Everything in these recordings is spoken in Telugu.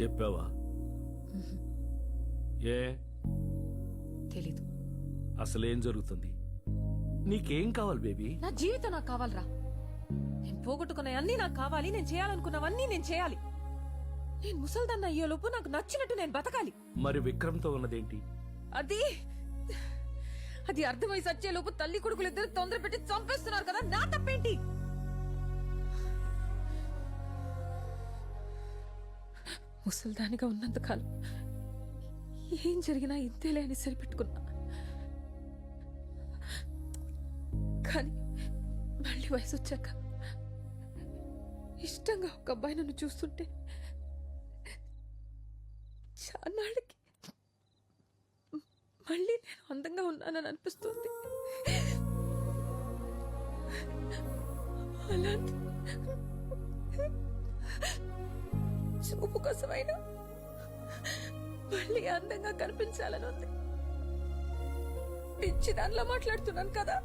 చెప్పావా? ఏ? తెలీదు. అసలేం జరుగుతుంది? నీకేం కావాలి బేబీ? నా జీవితం నాకు కావాలరా. నేను పోగొట్టుకున్న అన్ని నాకు కావాలి నేను చేయాలనుకున్నవన్నీ నేను చేయాలి. నేను ముసల్దాన్న అయ్యేలోపు నాకు నచ్చినట్టు నేను బతకాలి. మరి విక్రమ్తో ఉన్నదేంటి? అది అది అర్థమై సచ్చేలోపు తల్లి కొడుకులు ఇద్దరు తొందర పెట్టి చంపేస్తున్నారు కదా నా తప్పేంటి? ముసల్దానిగా ఉన్నంతకాలం ఏం జరిగినా ఇంతేలే అని సరిపెట్టుకున్నా. కానీ మళ్ళీ వయసు వచ్చాక ఇష్టంగా ఒక అబ్బాయి నన్ను చూస్తుంటే చాలాకి మళ్ళీ నేను అందంగా ఉన్నానని అనిపిస్తుంది. అలాంటి చూపు కోసమైనా మళ్ళీ అందంగా కనిపించాలని ఉంది. పిచ్చి దానిలో మాట్లాడుతున్నాను కదా.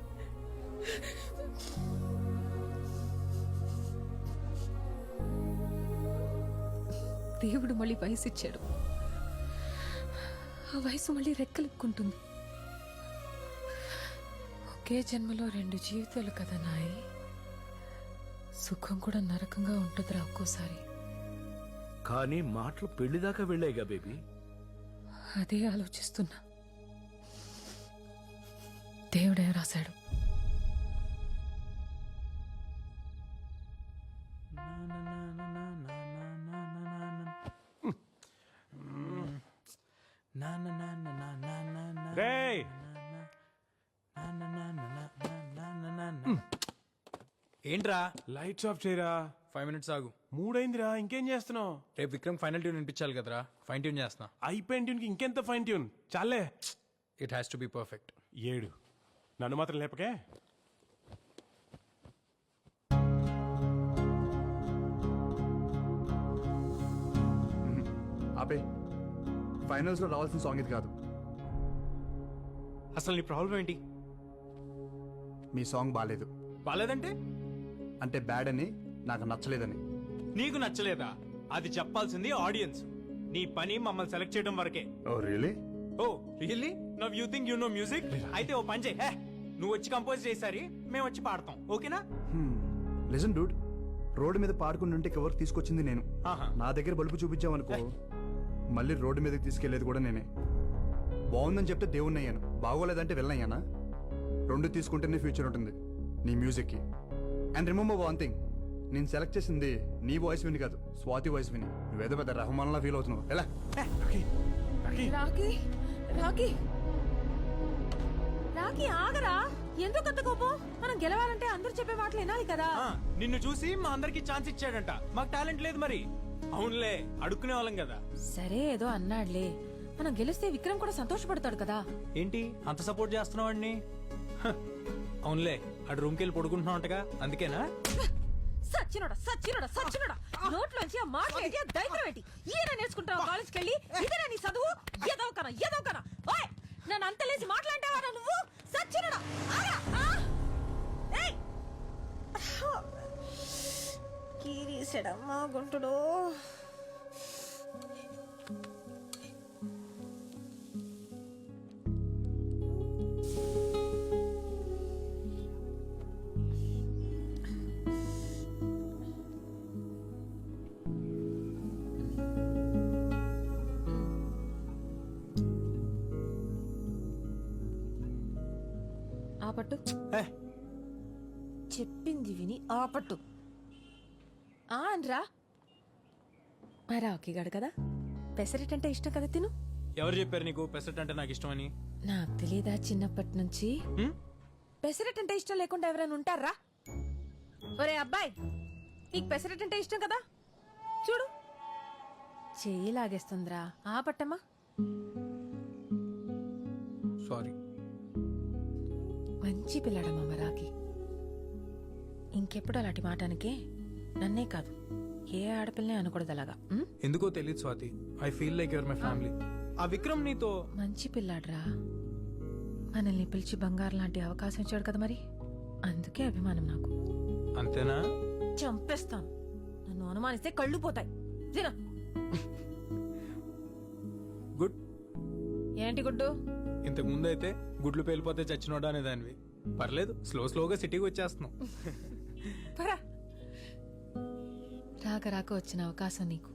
దేవుడు మళ్ళీ వయసు ఇచ్చాడు ఆ వయసు మళ్ళీ రెక్కలెక్కుంటుంది ఒకే జన్మలో రెండు జీవితాలు కదా నాయి. సుఖం కూడా నరకంగా ఉంటుందిరా ఒక్కోసారి. కానీ మాటలు పెళ్ళిదాకా వెళ్ళాయిగా బేబీ? అదే ఆలోచిస్తున్నా. దేవుడే రాశాడు. రేయ్! ఏంట్రా? లైట్స్ ఆఫ్ చేయరా? ఫైవ్ మినిట్స్ ఆగు. మూడైందిరా ఇంకేం చేస్తున్నావు? రేపు విక్రమ్ ఫైనల్ ట్యూన్ వినిపించాలి కదరా. ఫైన్ ట్యూన్ చేస్తున్నా అయిపోయిన ట్యూన్కి ఇంకెంత ఫైన్ ట్యూన్ చాలే. It has to be perfect ఏడు. నన్ను మాత్రం లేపకే? ఆపే. ఫైనల్స్లో రావాల్సిన సాంగ్ ఇది కాదు. అసలు నీ ప్రాబ్లం ఏంటి? మీ సాంగ్ బాగాలేదు బాలేదంటే? అంటే బ్యాడ్ అని నాకు నచ్చలేదని. నీకు నచ్చలేదా? అది చెప్పాల్సింది ఆడియన్స్ నీ పని మమ్మల్ని సెలెక్ట్ చేయడం వరకే. ఓ really oh really now you think you know music అయితే ఓ పని చేయి. హే, నువ్వు వచ్చి కంపోజ్ చేసారి మేము వచ్చి పాడతాం. ఓకేనా? లిజన్ డూడ్ రోడ్డు మీద పాడుకుని ఉంటే కవర్ తీసుకొచ్చింది నేను. ఆహా. నా దగ్గర బలుపు చూపించావనుకో మళ్ళీ రోడ్డు మీదకి తీసుకెళ్ళేది కూడా నేనే. బాగుందని చెప్తే దేవుణ్ణి అయ్యాను. బాగోలేదంటే వెళ్ళనయ్యానా? రెండు తీసుకుంటేనే ఫ్యూచర్ ఉంటుంది నీ మ్యూజిక్కి అండ్ రిమెంబర్ వన్ థింగ్ నేను సెలెక్ట్ చేసింది నీ వాయిస్ విని కాదు స్వాతి వాయిస్ విని. నువ్వేదో పెద్ద రహమాన్లా ఫీల్ అవుతున్నావు. ఎలా? రాకి రాకి రాకి ఆగరా. ఎందుకు అంత కోపం? మనం గెలవాలంటే అందరూ చెప్పే మాటలు వినాలి కదా. ఆ, నిన్ను చూసి మా అందరికి ఛాన్స్ ఇచ్చాడంట. మాకు టాలెంట్ లేదు మరి. అవునులే అడుక్కునే వాళ్ళం కదా. సరే ఏదో అన్నాడులే. మనం గెలిస్తే విక్రమ్ కూడా సంతోషపడతాడు కదా. ఏంటి? అంత సపోర్ట్ చేస్తున్నావు వాడిని హ, అవునులే అటు రూమ్కి వెళ్ళి పడుకుంటున్నావు అంతేనా సచ్చినోడా సచ్చినోడా సచ్చినోడా. నోట్లోంచి ఆ మాట ఏంటి? ఆ దైత్యం ఏంటి? ఈయన నేర్చుకుంటావు కాలేజ్కి వెళ్ళి ఇదేనా నీ చదువు? ఏదో కన ఏదో కన ఓయ్ నన్ను అంత లేచి మాట్లాంటావా నువ్వు? సచ్చినోడా ఆరా! ఏయ్! కీరీసెడమ్మా గుంటుడు. పట్టు ఏ, చెప్పింది విని ఆ పట్టు ఆ అనరా మా రాకిగాడు కదా? పెసరెట్ అంటే ఇష్టం కదా తిను? ఎవరు చెప్పారు నీకు పెసరట్ అంటే నాకు ఇష్టమని? నాకు తెలీదా చిన్నప్పటి నుంచి? పెసరెట్ అంటే ఇష్టం లేకుండా ఎవరైనా ఉంటారా? ఒరే అబ్బాయి నీకు పెసరెట్ అంటే ఇష్టం కదా? చూడు. చెయ్యి లాగేస్తుందిరా. ఆ పట్టమ్మా సారీ. మంచి పిల్లడమ్మా వరాకి ఇంకెప్పుడు అలాంటి మాటానికే నన్నే కాదు. ఏ ఆడపిల్లనే అనకూడదు అలాగా? ఎందుకో తెలియదు Swathi. I feel like your my family ఆ విక్రమ్ నీతో మంచి పిల్లాడ్రా. మనల్ని పిలిచి బంగారు లాంటి అవకాశం ఇచ్చాడు కదా మరి? అందుకే అభిమానం నాకు. అంతేనా? చంపేస్తాను. నన్ను అనుమానిస్తే కళ్ళు పోతాయి. తినా. గుడ్ ఏంటి గుడ్డు? ఇంతకు ముందు అయితే గుడ్లు పేలిపోతే చచ్చినోడా అనే దానివి పర్లేదు స్లో స్లోగా సిటీకి వచ్చేస్తున్నాం. పరా. రాక రాక వచ్చిన అవకాశం నీకు.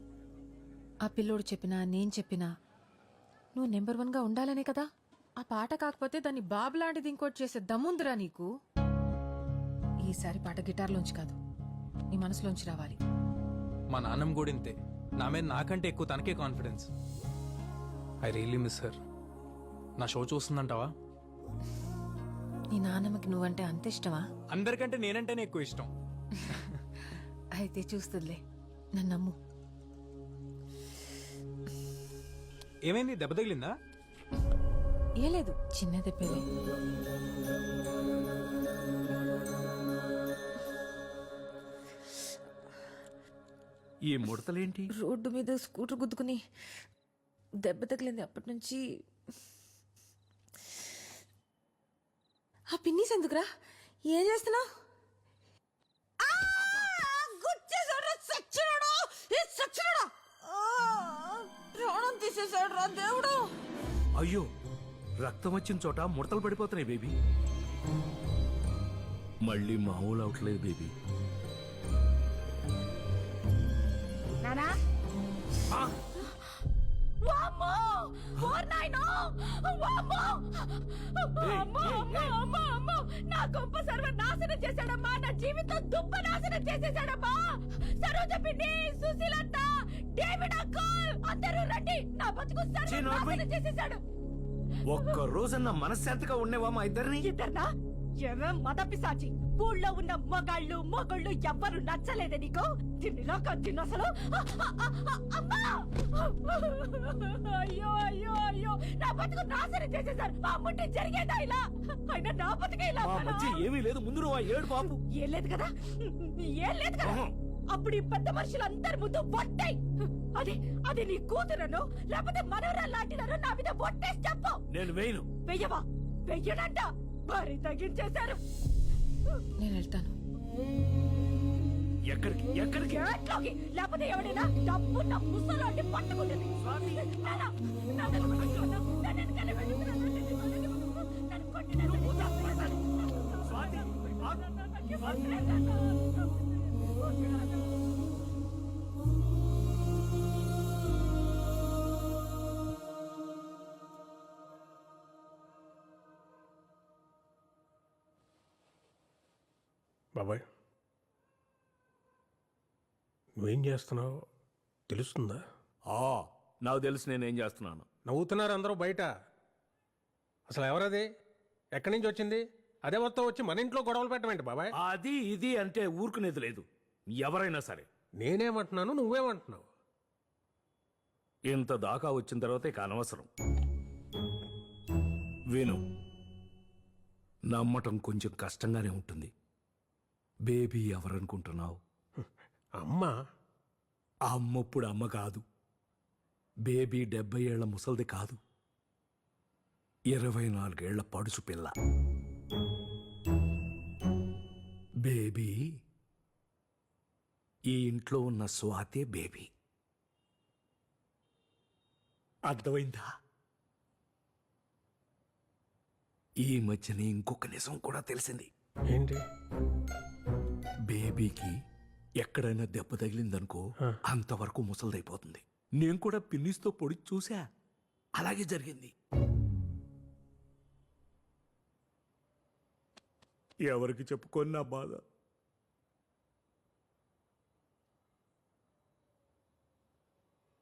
ఆ పిల్లోడు చెప్పినా నేను చెప్పినా నువ్వు నెంబర్ వన్గా ఉండాలనే కదా? ఆ పాట కాకపోతే దాన్ని బాబు లాంటిది ఇంకోటి చేసే దమ్ముందిరా నీకు. ఈసారి పాట గిటార్లోంచి కాదు నీ మనసులోంచి రావాలి. మా నాన్నమ్మ కూడా ఇంతే నా మీద నాకంటే ఎక్కువ తనకే confidence I really miss her నా షో చూస్తుందంటావా? నీ నాన్నమ్మకి నువ్వంటే అంత ఇష్టమా? అందరికంటే నేనంటేనే ఎక్కువ ఇష్టం. అయితే చూస్తుందిలే నన్ను నమ్ము. ఏమైంది? దెబ్బ తగిలిందా? ఏ లేదు చిన్న దెబ్బలే. ఈ ముడతలేంటి? రోడ్డు మీద స్కూటర్ గుద్దుకుని దెబ్బ తగిలింది అప్పటి నుంచి. ఆ పిన్నీస్ ఎందుకురా? ఏం చేస్తున్నావు? ప్రాణం తీసేశాడు రా దేవుడు. అయ్యో రక్తం వచ్చిన చోట ముడతలు పడిపోతున్నాయి బేబీ. మళ్ళీ మామూలు అవట్లేదు బేబీ. ఆ, నా గొప్ప సర్వ నాశనం చేశాడమ్మా! నా జీవితం దుప్ప నాశనం చేసేశాడమ్మా! సరోజ పిన్ని సుశీలత్త డేవిడ్ అంకుల్ అందరూ రండి! నా బతుకు సర్వ చీ, నోర్మై. నాశనం చేసేశాడు. ఒక్క రోజన్న మనశ్శాంతిగా ఉండేవా మా ఇద్దరిని? ఇద్దర్నా? ఏమేం మద పిశాచి ఊళ్ళో ఉన్న మొగాళ్ళు మొగళ్ళు ఎవ్వరు నచ్చలేదే నీకు? దీనిలో కత్తిన అసలు? అమ్మా! అయ్యో అయ్యో అయ్యో! నా బతుకు నాశనం చేసేసారు మా అమ్ముంటే జరిగేదా ఇలా? అయినా నా బతుకే ఇలా ఏమీ లేదు. ముందు నువ్వు ఆ ఏడు బాబు ఏం లేదు కదా? ఏం లేదు కదా. అప్పుడు ఈ పెద్ద మనుషులందరి ముందు ఒట్టాయి. అది అది నీ కూతురను లేకపోతే మనవరా లాంటిదను నా మీద ఒట్టేసి చెప్పు. నేను వేయను. వెయ్యవా వెయ్యడంట భారీ తగ్గించేశారు నేను వెళ్తాను ఎక్కడికి ఎక్కడికి గేట్లోకి లేకపోతే ఎవడైనా డబ్బు నా ముసలాంటి పట్టుకుంటుంది నాన్న, బాబాయ్. నువ్వేం చేస్తున్నావు? తెలుస్తుందా? ఆ, నాకు తెలుసు నేనేం చేస్తున్నాను. నవ్వుతున్నారు అందరూ బయట. అసలు ఎవరది? ఎక్కడి నుంచి వచ్చింది? అదే మొత్తం వచ్చి మన ఇంట్లో గొడవలు పెట్టమేంటి బాబాయ్. అది ఇది అంటే ఊరుకునేది లేదు. ఎవరైనా సరే. నేనేమంటున్నాను నువ్వేమంటున్నావు? ఇంత దాకా వచ్చిన తర్వాత ఇక అనవసరం. విను నమ్మటం కొంచెం కష్టంగానే ఉంటుంది. బేబీ ఎవరనుకుంటున్నావు? అమ్మ. ఆ అమ్మప్పుడు అమ్మ కాదు. బేబీ డెబ్బై ఏళ్ళ ముసల్ది కాదు. ఇరవై నాలుగేళ్ళ పడుచు పిల్ల. బేబీ ఈ ఇంట్లో ఉన్న స్వాతే బేబీ. అర్థమైందా? ఈ మధ్యనే ఇంకొక నిజం కూడా తెలిసింది. ఏంటి? బేబీకి ఎక్కడైనా దెబ్బ తగిలిందనుకో అంతవరకు ముసలిదైపోతుంది. నేను కూడా పిన్నిస్తో పొడి చూసా అలాగే జరిగింది. ఎవరికి చెప్పుకొని నా బాధ?